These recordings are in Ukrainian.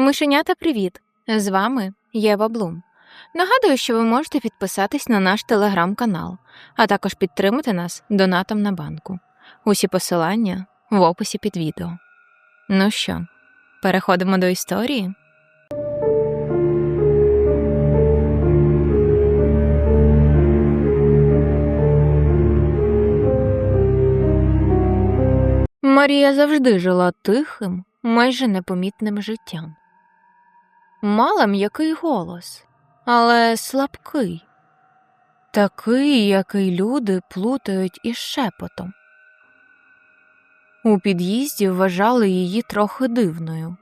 Мишенята, привіт! З вами Єва Блум. Нагадую, що ви можете підписатись на наш телеграм-канал, а також підтримати нас донатом на банку. Усі посилання в описі під відео. Ну що, переходимо до історії. Марія завжди жила тихим, майже непомітним життям. Мала м'який голос, але слабкий, такий, який люди плутають із шепотом. У під'їзді вважали її трохи дивною,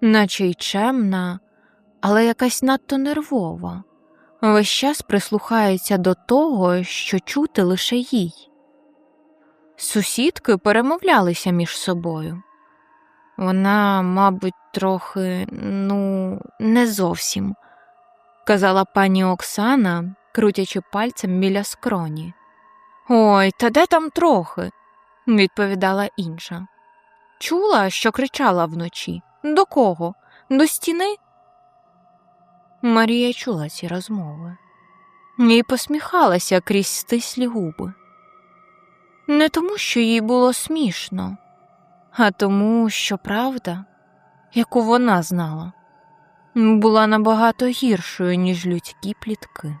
наче й чемна, але якась надто нервова, весь час прислухається до того, що чути лише їй. Сусідки перемовлялися між собою. Вона, мабуть, трохи, ну, не зовсім, казала пані Оксана, крутячи пальцем біля скроні. Ой, та де там трохи? відповідала інша. Чула, що кричала вночі. До кого? До стіни? Марія чула ці розмови і посміхалася крізь стислі губи. Не тому, що їй було смішно, а тому, що правда, яку вона знала, була набагато гіршою, ніж людські плітки.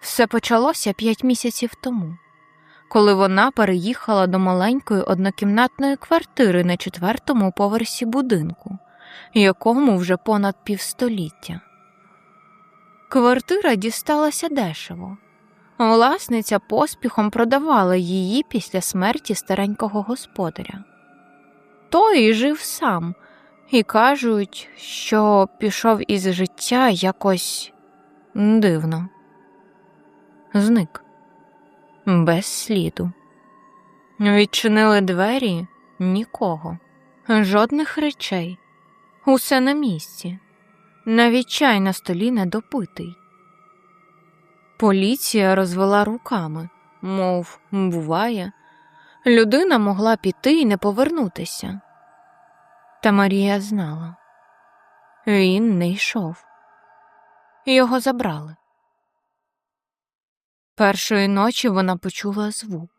Все почалося п'ять місяців тому, коли вона переїхала до маленької однокімнатної квартири на четвертому поверсі будинку, якому вже понад півстоліття. Квартира дісталася дешево. Власниця поспіхом продавала її після смерті старенького господаря. Той жив сам, і кажуть, що пішов із життя якось дивно. Зник без сліду. Відчинили двері нікого, жодних речей, усе на місці, навіть чай на столі недопитий. Поліція розвела руками, мов, буває, людина могла піти і не повернутися. Та Марія знала він не йшов, його забрали. Першої ночі вона почула звук,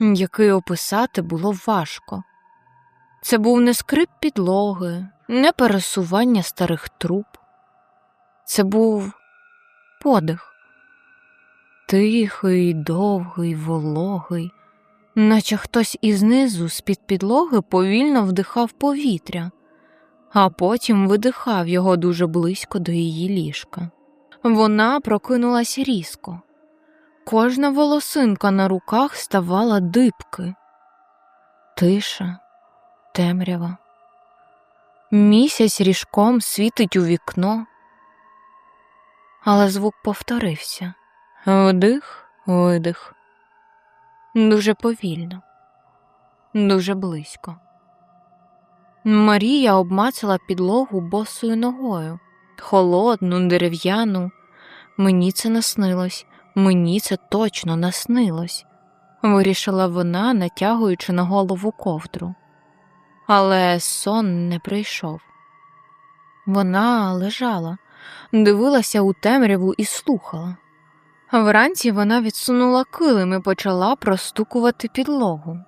який описати було важко. Це був не скрип підлоги, не пересування старих труб, це був подих тихий, довгий, вологий, наче хтось ізнизу з-під підлоги повільно вдихав повітря, а потім видихав його дуже близько до її ліжка. Вона прокинулась різко. Кожна волосинка на руках ставала дибки, тиша, темрява. Місяць ріжком світить у вікно, але звук повторився. Вдих, видих. Дуже повільно, дуже близько. Марія обмацала підлогу босою ногою, холодну, дерев'яну. Мені це наснилось, мені це точно наснилось, вирішила вона, натягуючи на голову ковдру. Але сон не прийшов. Вона лежала, дивилася у темряву і слухала. Вранці вона відсунула килим і почала простукувати підлогу.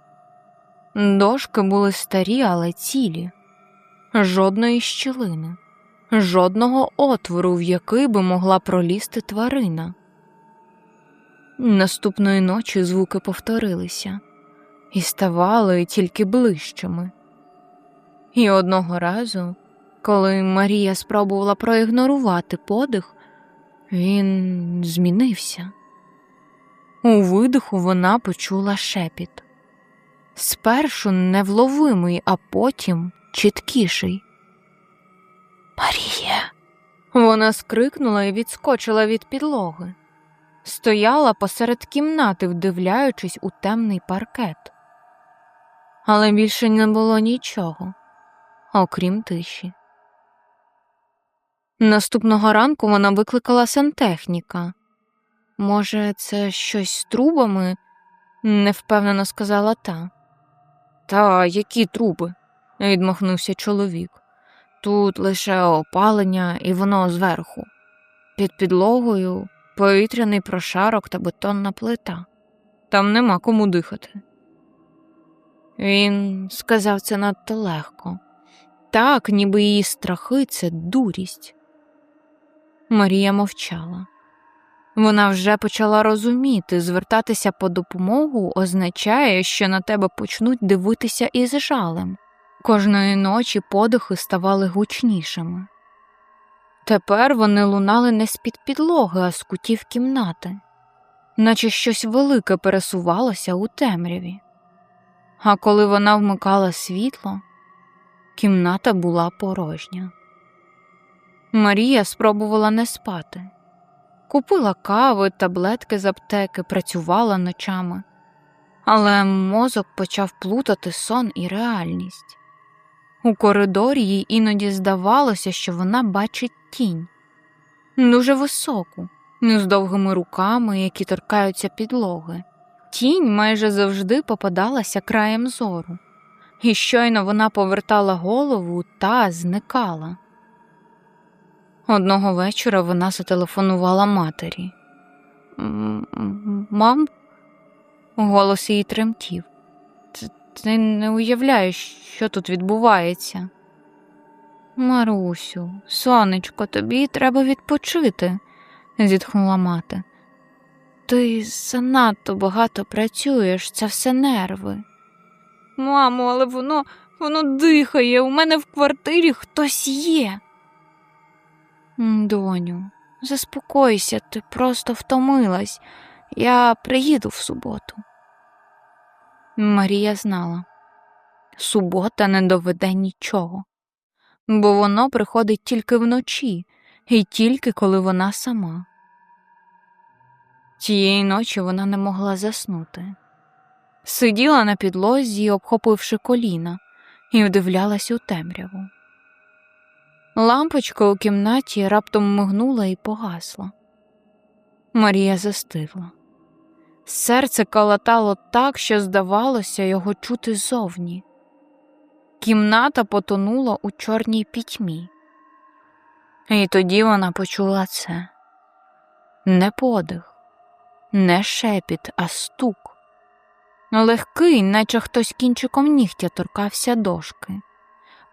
Дошки були старі, але цілі, жодної щілини, жодного отвору, в який би могла пролізти тварина. Наступної ночі звуки повторилися і ставали тільки ближчими. І одного разу, коли Марія спробувала проігнорувати подих, він змінився. У видиху вона почула шепіт. Спершу невловимий, а потім чіткіший. Марія. Вона скрикнула і відскочила від підлоги, стояла посеред кімнати, вдивляючись у темний паркет. Але більше не було нічого, окрім тиші. Наступного ранку вона викликала сантехніка. Може, це щось з трубами? невпевнено сказала та. Та які труби? відмахнувся чоловік. Тут лише опалення, і воно зверху. Під підлогою повітряний прошарок та бетонна плита. Там нема кому дихати. Він сказав це надто легко, так, ніби її страхи це дурість. Марія мовчала. Вона вже почала розуміти, звертатися по допомогу означає, що на тебе почнуть дивитися із жалем. Кожної ночі подихи ставали гучнішими. Тепер вони лунали не з-під підлоги, а з кутів кімнати, наче щось велике пересувалося у темряві. А коли вона вмикала світло, кімната була порожня. Марія спробувала не спати. Купила кави, таблетки з аптеки, працювала ночами, але мозок почав плутати сон і реальність. У коридорі їй іноді здавалося, що вона бачить тінь дуже високу, з довгими руками, які торкаються підлоги. Тінь майже завжди попадалася краєм зору, і щойно вона повертала голову та зникала. Одного вечора вона зателефонувала матері. Мам, голос її тремтів. Ти не уявляєш, що тут відбувається. Марусю, сонечко, тобі треба відпочити, зітхнула мати. Ти занадто багато працюєш, це все нерви. Мамо, але воно воно дихає, у мене в квартирі хтось є. Доню, заспокойся, ти просто втомилась. Я приїду в суботу. Марія знала, субота не доведе нічого, бо воно приходить тільки вночі і тільки коли вона сама. Тієї ночі вона не могла заснути. Сиділа на підлозі, обхопивши коліна, і вдивлялась у темряву. Лампочка у кімнаті раптом мигнула і погасла. Марія застигла. Серце калатало так, що, здавалося, його чути зовні. Кімната потонула у чорній пітьмі. І тоді вона почула це не подих, не шепіт, а стук. Легкий, наче хтось кінчиком нігтя торкався дошки.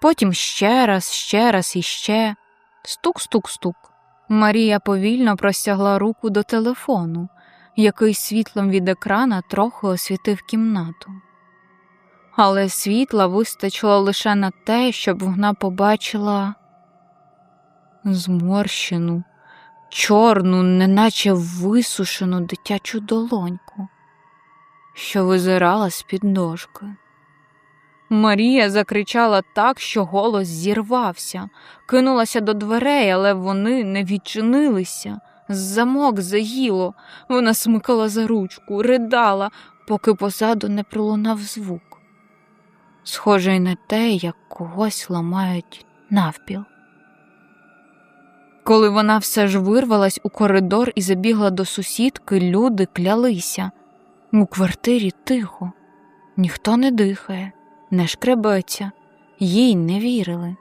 Потім ще раз, ще раз і ще стук-стук-стук. Марія повільно простягла руку до телефону, який світлом від екрана трохи освітив кімнату. Але світла вистачило лише на те, щоб вона побачила зморщену, чорну, неначе висушену дитячу долоньку, що визирала з під ножки. Марія закричала так, що голос зірвався, кинулася до дверей, але вони не відчинилися. Замок заїло, вона смикала за ручку, ридала, поки позаду не пролунав звук. Схожий на те, як когось ламають навпіл. Коли вона все ж вирвалась у коридор і забігла до сусідки, люди клялися. У квартирі тихо, ніхто не дихає не шкребеться, їй не вірили.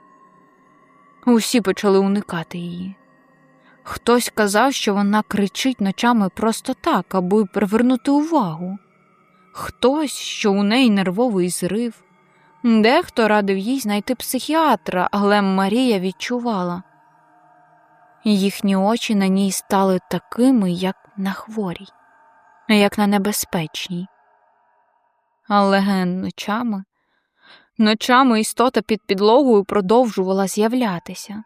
Усі почали уникати її. Хтось казав, що вона кричить ночами просто так, аби привернути увагу, хтось, що у неї нервовий зрив, дехто радив їй знайти психіатра, але Марія відчувала. Їхні очі на ній стали такими, як на хворій, як на небезпечній. Але ночами Ночами істота під підлогою продовжувала з'являтися,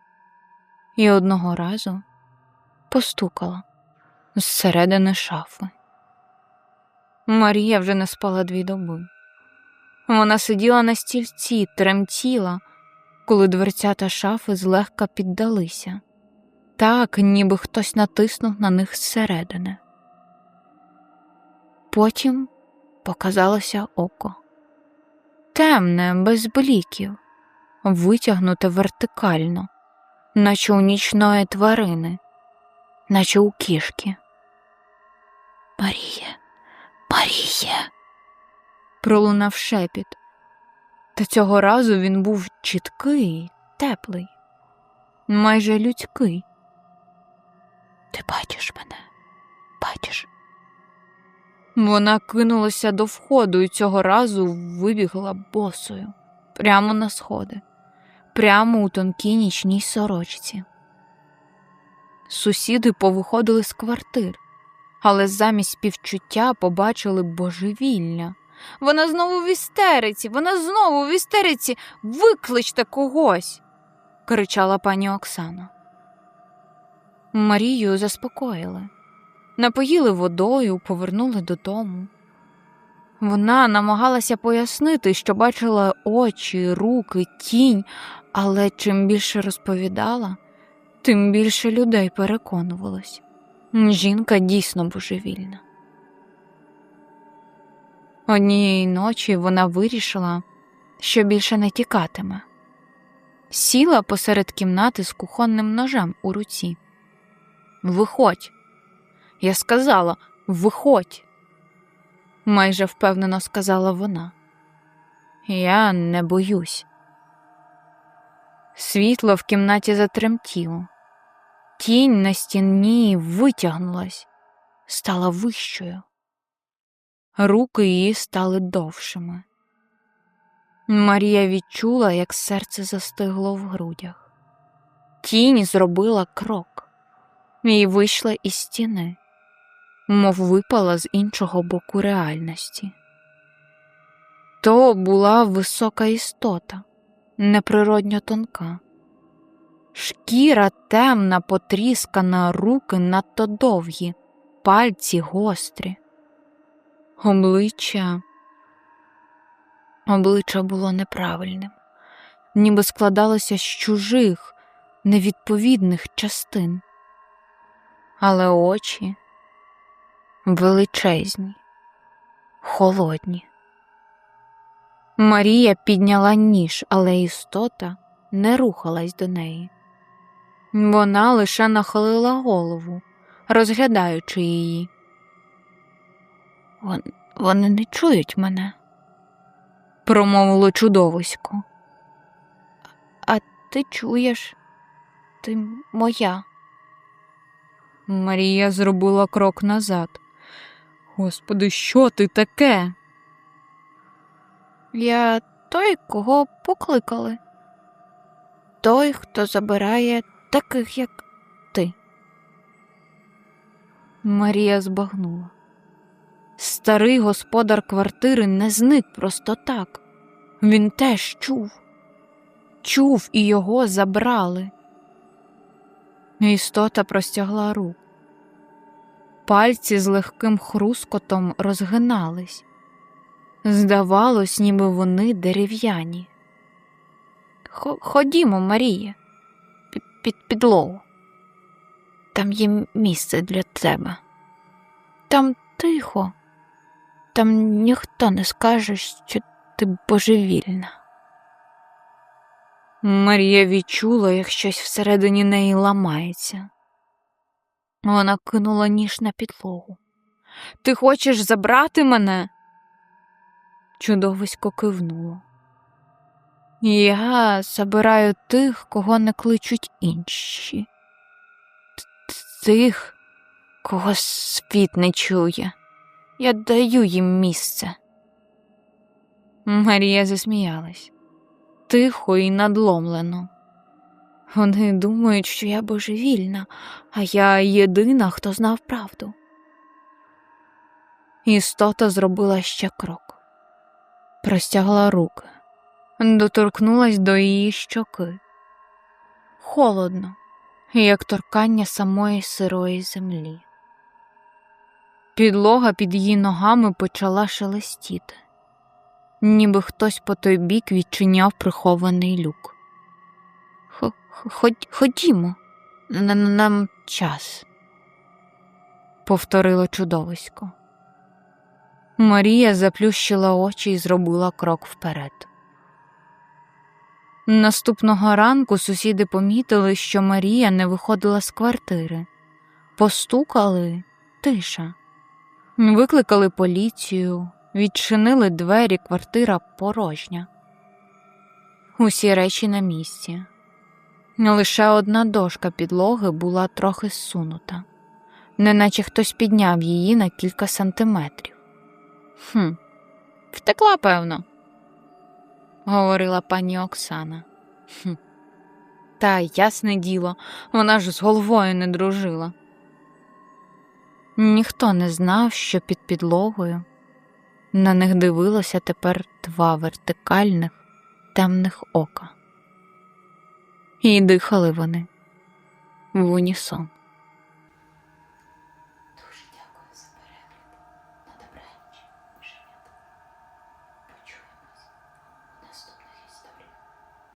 і одного разу постукала зсередини шафи. Марія вже не спала дві доби. Вона сиділа на стільці, тремтіла, коли дверцята шафи злегка піддалися, так, ніби хтось натиснув на них зсередини. Потім показалося око темне, без бліків, витягнуте вертикально, наче у нічної тварини, наче у кішки. Маріє, Маріє, пролунав шепіт. Та цього разу він був чіткий, теплий, майже людський. Ти бачиш мене, бачиш? Вона кинулася до входу і цього разу вибігла босою, прямо на сходи, прямо у тонкій нічній сорочці. Сусіди повиходили з квартир, але замість співчуття побачили божевілля. Вона знову в істериці, вона знову в істериці. Викличте когось. кричала пані Оксана. Марію заспокоїли, напоїли водою, повернули додому. Вона намагалася пояснити, що бачила очі, руки, тінь, але чим більше розповідала, тим більше людей переконувалось. Жінка дійсно божевільна. Однієї ночі вона вирішила, що більше не тікатиме. Сіла посеред кімнати з кухонним ножем у руці. Виходь. Я сказала виходь, майже впевнено сказала вона. Я не боюсь. Світло в кімнаті затремтіло. Тінь на стіні витягнулась, стала вищою. Руки її стали довшими. Марія відчула, як серце застигло в грудях. Тінь зробила крок і вийшла із стіни, мов випала з іншого боку реальності. То була висока істота, неприродньо тонка. Шкіра темна, потріскана, руки надто довгі, пальці гострі. Обличчя обличчя було неправильним, ніби складалося з чужих, невідповідних частин, але очі величезні, холодні. Марія підняла ніж, але істота не рухалась до неї. Вона лише нахилила голову, розглядаючи її. Вон, вони не чують мене, промовило чудовисько. А ти чуєш, ти моя. Марія зробила крок назад. Господи, що ти таке? Я той, кого покликали. Той, хто забирає таких, як ти. Марія збагнула. Старий господар квартири не зник просто так. Він теж чув, чув і його забрали. Істота простягла руку. Пальці з легким хрускотом розгинались. Здавалось, ніби вони дерев'яні. Ходімо, Марія, під, під підлогу. Там є місце для тебе. Там тихо, там ніхто не скаже, що ти божевільна. Марія відчула, як щось всередині неї ламається. Вона кинула ніж на підлогу. Ти хочеш забрати мене? Чудовисько кивнуло. Я забираю тих, кого не кличуть інші, тих, кого світ не чує. Я даю їм місце. Марія засміялась тихо і надломлено. Вони думають, що я божевільна, а я єдина, хто знав правду. Істота зробила ще крок, простягла руки, доторкнулась до її щоки. Холодно, як торкання самої сирої землі. Підлога під її ногами почала шелестіти, ніби хтось по той бік відчиняв прихований люк. Ходімо, нам час, повторило чудовисько. Марія заплющила очі і зробила крок вперед. Наступного ранку сусіди помітили, що Марія не виходила з квартири, постукали тиша, викликали поліцію, відчинили двері, квартира порожня. Усі речі на місці. Лише одна дошка підлоги була трохи зсунута, неначе хтось підняв її на кілька сантиметрів. Хм, втекла, певно, говорила пані Оксана. Хм. Та ясне діло, вона ж з головою не дружила. Ніхто не знав, що під підлогою на них дивилося тепер два вертикальних темних ока. І дихали вони в унісон.